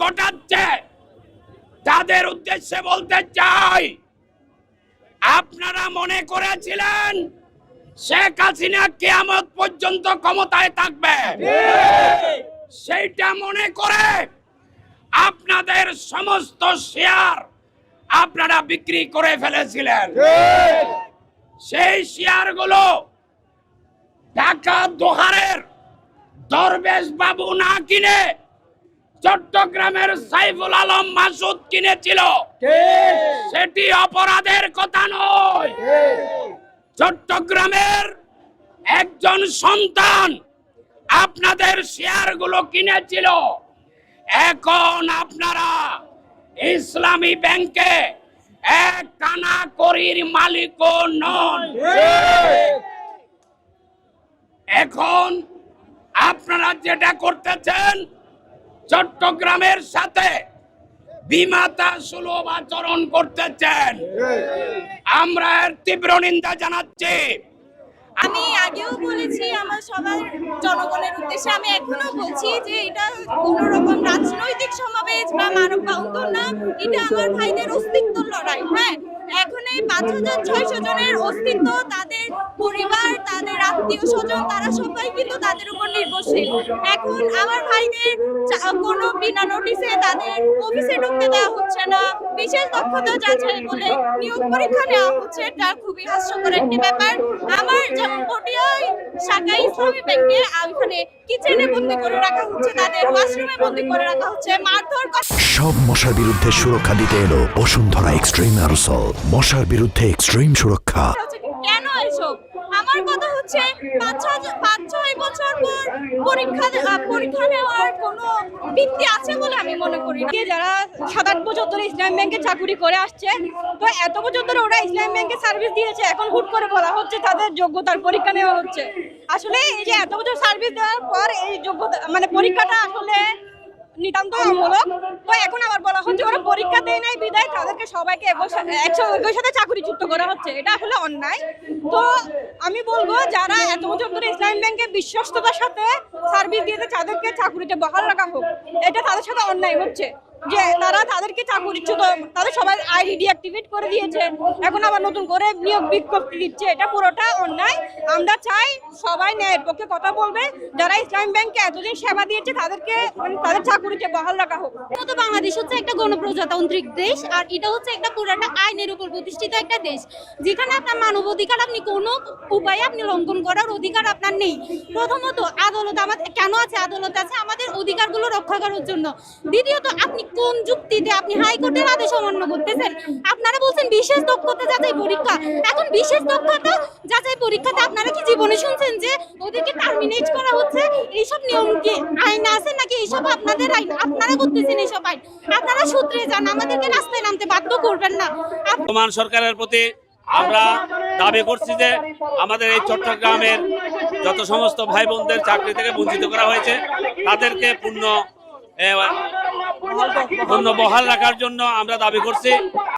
ঘটাচ্ছে। তাদের উদ্দেশ্যে বলতে চাই, আপনারা মনে করেছিলেন শেখ হাসিনা কেয়ামত পর্যন্ত ক্ষমতায় থাকবে? সেইটা মনে করে আপনাদের সমস্ত শেয়ার আপনারা বিক্রি করে ফেলেছিলেন। সেই শেয়ারগুলো ঢাকা দোহারের দরবেশ বাবু না কিনে চট্টগ্রামের সাইফুল আলম মাসুদ কিনেছিল। সেটি অপরাধের কথা নয়। চট্টগ্রামের একজন সন্তান আপনাদের শেয়ারগুলো কিনেছিল। এখন আপনারা ইসলামী ব্যাংকে এক কানা করির মালিকও নন। এখন আপনারা যেটা করতেছেন চট্টগ্রামের সাথে বিমাতা সুলভ আচরণ করতে চান আমরা এর তীব্র নিন্দা জানাচ্ছি। আমি আগেও বলেছি আমার সবার জনগণের উদ্দেশ্যে, আমি এখনও বলছি যে এটা কোন রকম রাজনৈতিক সমাবেশ বা মানব বান্ধব না, এটা আমার ভাইদের অস্তিত্ব লড়াই হ্যাঁ? এখন এই পাঁচ হাজার ছয়শো জনের অস্তিত্ব, তাদের পরিবার, তাদের আত্মীয় স্বজন তারা সবাই কিন্তু তাদের উপর নির্ভরশীল। এখন আমার ভাইদের কোনো বিনা নোটিসে তাদের অফিসে ঢুকতে দেওয়া হচ্ছে না, বিশেষ দক্ষতা যাচাই বলে নিয়োগ পরীক্ষা নেওয়া হচ্ছে, এটা খুবই হাস্যকর একটি ব্যাপার। আমার শাখা ইসলামী ব্যাংকে ওখানে কিচেনে বন্দি করে রাখা হচ্ছে তাদের ওয়াশরুমে বন্দি করে রাখা হচ্ছে মারধর সব মশার বিরুদ্ধে সুরক্ষা দিতে এলো বসুন্ধরা এক্সট্রিম আরসল মশার বিরুদ্ধে এক্সট্রিম সুরক্ষা। আমার কথা হচ্ছে, পাঁচ ছয়- বছর পর পরীক্ষা পরীক্ষা নেওয়ার কোনো ভিত্তি আছে বলে আমি মনে করি না। যারা সাত আট বছর ধরে ইসলাম ব্যাংকে চাকুরি করে আসছে, তো এত বছর ধরে ওরা ইসলাম ব্যাংকে সার্ভিস দিয়েছে, এখন হুট করে বলা হচ্ছে তাদের যোগ্যতার পরীক্ষা নেওয়া হচ্ছে। আসলে এই যে এত বছর সার্ভিস দেওয়ার পর এই যোগ্যতা মানে পরীক্ষাটা আসলে নিতান্ত তো এখন আবার বলা হচ্ছে ওরা পরীক্ষা দেয় নাই বিদায় তাদেরকে সবাইকে সাথে চাকরিচ্যুত করা হচ্ছে। এটা আসলে অন্যায়। তো আমি বলব যারা এত বছর ধরে ইসলাম ব্যাংকে বিশ্বস্ততার সাথে সার্ভিস দিয়েছে তাদেরকে চাকরিতে বহাল রাখা হোক। এটা তাদের সাথে অন্যায় হচ্ছে। যে তারা তাদেরকে চাকরিচ্যুত তাদের সবাই আইডি ডিঅ্যাক্টিভেট করে দিয়েছে। এখন আবার নতুন করে নিয়োগ বিজ্ঞপ্তি দিচ্ছে। এটা পুরোটা অন্যায়। আমরা চাই সবাই ন্যায়ের পক্ষে কথা বলবে। যারা ইসলাম ব্যাংকে এতদিন সেবা দিয়েছে, তাদেরকে মানে তাদের চাকরিতে বহাল রাখা হোক। তো বাংলাদেশ হচ্ছে একটা গণপ্রজাতান্ত্রিক দেশ, আর এটা হচ্ছে একটা পুরাটা আইনের উপর প্রতিষ্ঠিত একটা দেশ। যেখানে আপনার মানব অধিকার আপনি কোনো উপায়ে আপনি লঙ্ঘন করার অধিকার আপনার নেই। প্রথমত আদালত আমাদের, কেন আছে আদালত আছে? আমাদের অধিকারগুলো রক্ষা করার জন্য। দ্বিতীয়ত, আপনি কোন যুক্তিতে আপনি হাইকোর্টের আদেশ অমান্য করতেছেন? আপনারা বলছেন বিশেষ দক্ষতা যাচাই পরীক্ষা। এখন বিশেষ দক্ষতা যাচাই পরীক্ষাতে আপনারা কি জীবনে শুনছেন যে ওদেরকে টার্মিনেট করা হচ্ছে? এইসব নিয়ম কি আইন আছে নাকি এইসব আপনাদের আইন? আপনারা করতেছেন এইসব আইন। আপনারা সূত্রে যান, আমাদেরকে রাস্তায় নামতে বাধ্য করবেন না। বর্তমান সরকারের প্রতি আমরা দাবি করছি যে আমাদের এই চট্টগ্রামের যত সমস্ত ভাই বোনদের চাকরি থেকে বঞ্চিত করা হয়েছে, তাদেরকে পূর্ণ পূর্ণ বহাল রাখার জন্য আমরা দাবি করছি।